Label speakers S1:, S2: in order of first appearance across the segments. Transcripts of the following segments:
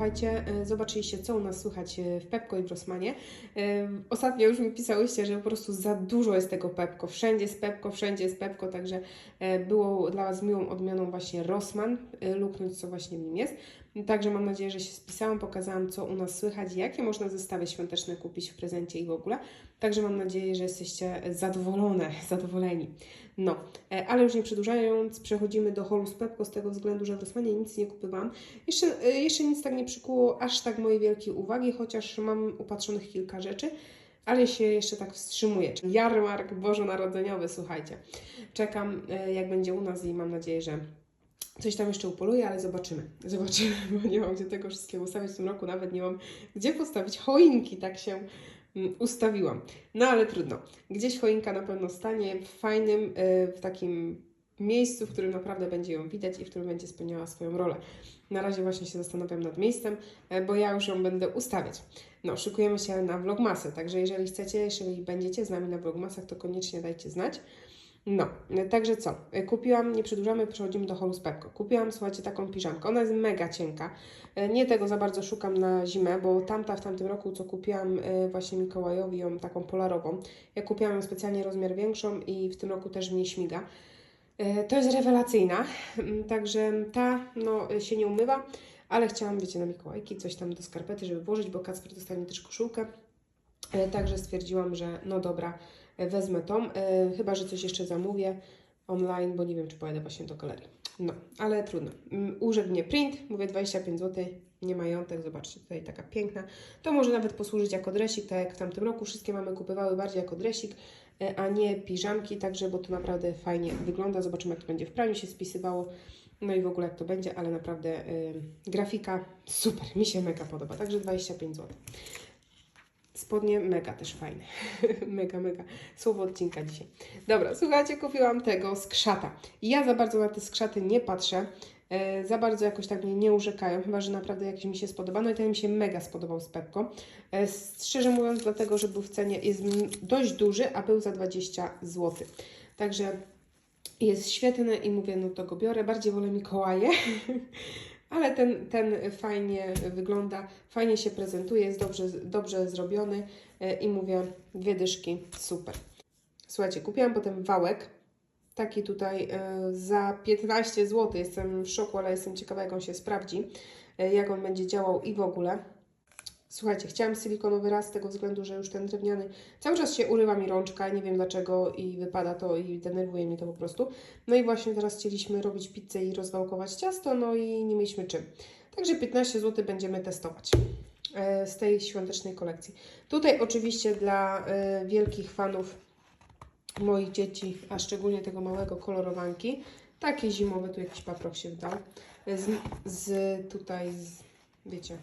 S1: słuchajcie, e, zobaczyliście, co u nas słychać e, w Pepko i w Rossmanie. E, Ostatnio już mi pisałyście, że po prostu za dużo jest tego Pepko. Wszędzie jest Pepko, wszędzie jest Pepko, także było dla Was miłą odmianą właśnie Rossman, e, luknąć, co właśnie nim jest. Także mam nadzieję, że się spisałam, pokazałam, co u nas słychać, jakie można zestawy świąteczne kupić w prezencie i w ogóle. Także mam nadzieję, że jesteście zadowolone, zadowoleni. No, e, ale już nie przedłużając, przechodzimy do holu z Pepko z tego względu, że w Rossmanie nic nie kupywałam. Jeszcze, e, jeszcze nic tak nie przykuło aż tak mojej wielkiej uwagi, chociaż mam upatrzonych kilka rzeczy, ale się jeszcze tak wstrzymuję. Czyli jarmark bożonarodzeniowy, słuchajcie. Czekam, e, jak będzie u nas i mam nadzieję, że coś tam jeszcze upoluję, ale zobaczymy. Zobaczymy, bo nie mam gdzie tego wszystkiego ustawić w tym roku, nawet nie mam gdzie postawić choinki, tak się ustawiłam. No ale trudno. Gdzieś choinka na pewno stanie w fajnym, e, w takim miejscu, w którym naprawdę będzie ją widać i w którym będzie spełniała swoją rolę. Na razie właśnie się zastanawiam nad miejscem, e, bo ja już ją będę ustawiać. No, szykujemy się na vlogmasy, także jeżeli chcecie, jeżeli będziecie z nami na vlogmasach, to koniecznie dajcie znać. No, e, także co? E, Kupiłam, nie przedłużamy, przechodzimy do holu Pepko. Kupiłam, słuchajcie, taką piżamkę. Ona jest mega cienka. E, Nie tego za bardzo szukam na zimę, bo tamta w tamtym roku, co kupiłam właśnie Mikołajowi, ją taką polarową. Ja kupiłam ją specjalnie rozmiar większą i w tym roku też mnie śmiga. To jest rewelacyjna, Mm, także ta no, się nie umywa, ale chciałam, wiecie, na Mikołajki coś tam do skarpety, żeby włożyć, bo Kacper dostanie też koszulkę. Także stwierdziłam, że no dobra, wezmę tą, e, chyba, że coś jeszcze zamówię online, bo nie wiem, czy pojadę właśnie do galerii. No, ale trudno. Mm, Urzęd mnie print, mówię 25 zł, nie majątek, zobaczcie, tutaj taka piękna. To może nawet posłużyć jako dresik, tak jak w tamtym roku. Wszystkie mamy kupywały bardziej jako dresik, e, a nie piżamki, także, bo to naprawdę fajnie wygląda. Zobaczymy, jak to będzie w praniu się spisywało. No i w ogóle jak to będzie, ale naprawdę grafika super, mi się mega podoba, także 25 zł. Spodnie mega też fajne. mega, mega. Słowo odcinka dzisiaj. Dobra, słuchajcie, kupiłam tego skrzata. Ja za bardzo na te skrzaty nie patrzę. E, za bardzo jakoś tak mnie nie urzekają, chyba że naprawdę jakiś mi się spodoba. No i ten mi się mega spodobał z Pepko. E, szczerze mówiąc, dlatego, że był w cenie, jest dość duży, a był za 20 zł. Także jest świetny i mówię, no to go biorę. Bardziej wolę Mikołaje, ale ten, ten fajnie wygląda, fajnie się prezentuje, jest dobrze, dobrze zrobiony e, i mówię, dwie dyszki, super. Słuchajcie, kupiłam potem wałek, taki tutaj e, za 15 zł. Jestem w szoku, ale jestem ciekawa, jak on się sprawdzi, e, jak on będzie działał i w ogóle. Słuchajcie, chciałam silikonowy raz z tego względu, że już ten drewniany cały czas się urywa mi rączka, nie wiem dlaczego i wypada to i denerwuje mnie to po prostu. No i właśnie teraz chcieliśmy robić pizzę i rozwałkować ciasto, no i nie mieliśmy czym. Także 15 zł będziemy testować e, z tej świątecznej kolekcji. Tutaj oczywiście dla e, wielkich fanów moich dzieci, a szczególnie tego małego kolorowanki, takie zimowe, tu jakiś paprok się wdał, z, z tutaj, z, wiecie,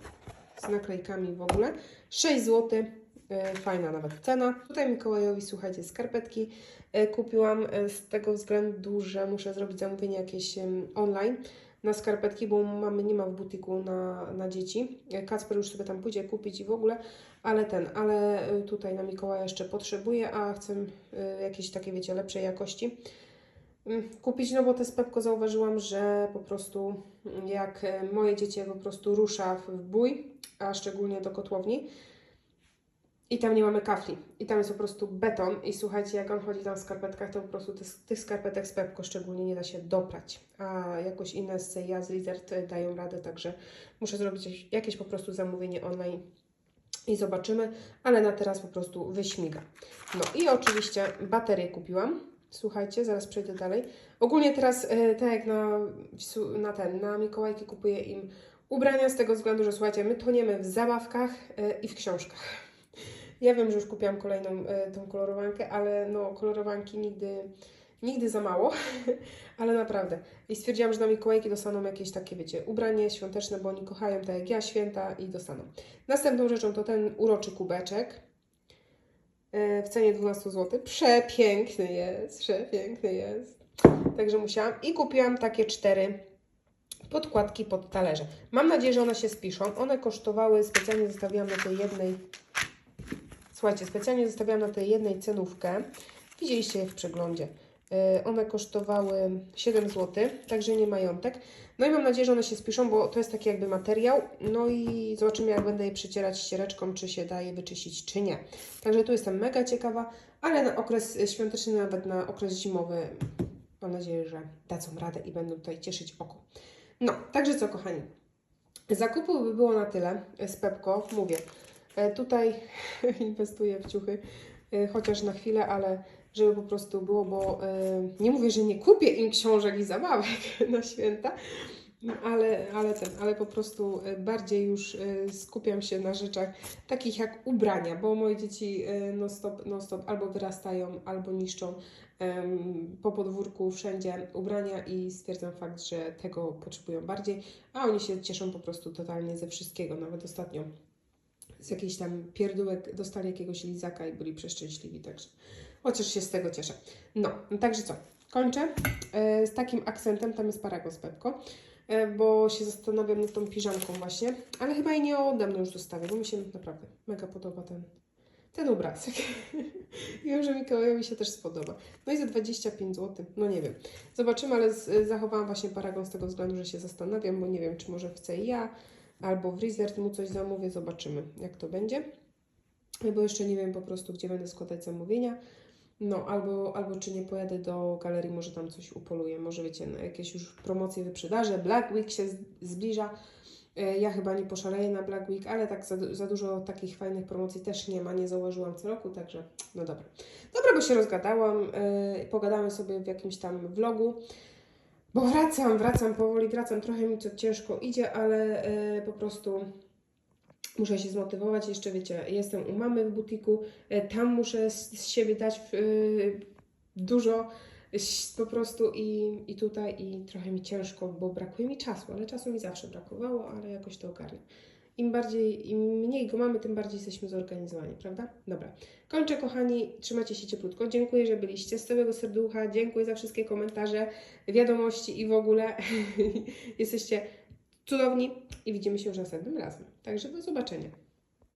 S1: z naklejkami w ogóle. 6 zł, e, fajna nawet cena. Tutaj Mikołajowi, słuchajcie, skarpetki e, kupiłam e, z tego względu, że muszę zrobić zamówienie jakieś online na skarpetki, bo mamy nie ma w butiku na, na dzieci. Kacper już sobie tam pójdzie kupić i w ogóle, ale ten, ale tutaj na Mikołaja jeszcze potrzebuję, a chcę jakieś takie, wiecie, lepszej jakości mm, kupić, no bo te Pepko zauważyłam, że po prostu jak moje dziecię po prostu rusza w bój, a szczególnie do kotłowni i tam nie mamy kafli i tam jest po prostu beton i słuchajcie, jak on chodzi tam w skarpetkach, to po prostu tych, tych skarpetek z Pepko szczególnie nie da się doprać, a jakoś inne z ja z Lizard dają radę, także muszę zrobić jakieś- po prostu zamówienie online i zobaczymy, ale na teraz po prostu wyśmiga. No i oczywiście baterię kupiłam. Słuchajcie, zaraz przejdę dalej. Ogólnie teraz, e, tak jak na, na ten, na Mikołajki kupuję im ubrania z tego względu, że słuchajcie, my toniemy w zabawkach e, i w książkach. Ja wiem, że już kupiłam kolejną e, tą kolorowankę, ale no kolorowanki nigdy, nigdy za mało, ale naprawdę. I stwierdziłam, że na Mikołajki dostaną jakieś takie, wiecie, ubranie świąteczne, bo oni kochają tak jak ja święta i dostaną. Następną rzeczą to ten uroczy kubeczek e, w cenie 12 zł. Przepiękny jest, przepiękny jest. Także musiałam i kupiłam takie cztery podkładki pod talerze. Mam nadzieję, że one się spiszą. One kosztowały, specjalnie zostawiłam na tej jednej, słuchajcie, specjalnie zostawiłam na tej jednej cenówkę. Widzieliście je w przeglądzie. E, One kosztowały 7 zł, także nie majątek. No i mam nadzieję, że one się spiszą, bo to jest taki jakby materiał. No i zobaczymy, jak będę je przycierać ściereczką, czy się da je wyczyścić, czy nie. Także tu jestem mega ciekawa, ale na okres świąteczny, nawet na okres zimowy, mam nadzieję, że dadzą radę i będą tutaj cieszyć oko. No, także co, kochani. Zakupów by było na tyle z Pepko. Mówię, e, tutaj inwestuję w ciuchy, e, chociaż na chwilę, ale żeby po prostu było, bo e, nie mówię, że nie kupię im książek i zabawek na święta, no, ale, ale ten, ale po prostu bardziej już skupiam się na rzeczach takich jak ubrania, bo moje dzieci non stop, non stop albo wyrastają, albo niszczą po podwórku wszędzie ubrania i stwierdzam fakt, że tego potrzebują bardziej, a oni się cieszą po prostu totalnie ze wszystkiego, nawet ostatnio z jakichś tam pierdółek dostali jakiegoś lizaka i byli przeszczęśliwi, także chociaż się z tego cieszę. No, także co, kończę e, z takim akcentem, tam jest paragon z Pepko, e, bo się zastanawiam nad tą piżamką właśnie, ale chyba jej nie oddam, no już zostawię, bo mi się naprawdę mega podoba ten, ten obrazek. Wiem, że Mikołajowi się też spodoba. No i za 25 zł, no nie wiem. Zobaczymy, ale z, zachowałam właśnie paragon z tego względu, że się zastanawiam, bo nie wiem, czy może chcę ja, albo w Resort mu coś zamówię, zobaczymy, jak to będzie. Bo jeszcze nie wiem po prostu, gdzie będę składać zamówienia. No, albo, albo czy nie pojadę do galerii, może tam coś upoluję, może wiecie, na jakieś już promocje, wyprzedaże. Black Week się zbliża. E, Ja chyba nie poszaleję na Black Week, ale tak za, za dużo takich fajnych promocji też nie ma, nie zauważyłam co roku, także no dobra. Dobra, bo się rozgadałam, e, pogadamy sobie w jakimś tam vlogu, bo wracam, wracam powoli, wracam, trochę mi to ciężko idzie, ale e, po prostu muszę się zmotywować, jeszcze wiecie, jestem u mamy w butiku, tam muszę z, z siebie dać e, dużo po prostu i, i tutaj i trochę mi ciężko, bo brakuje mi czasu, ale czasu mi zawsze brakowało, ale jakoś to ogarnę. Im bardziej, im mniej go mamy, tym bardziej jesteśmy zorganizowani, prawda? Dobra. Kończę, kochani. Trzymajcie się cieplutko. Dziękuję, że byliście z całego serducha. Dziękuję za wszystkie komentarze, wiadomości i w ogóle. Jesteście cudowni i widzimy się już następnym razem. Także do zobaczenia.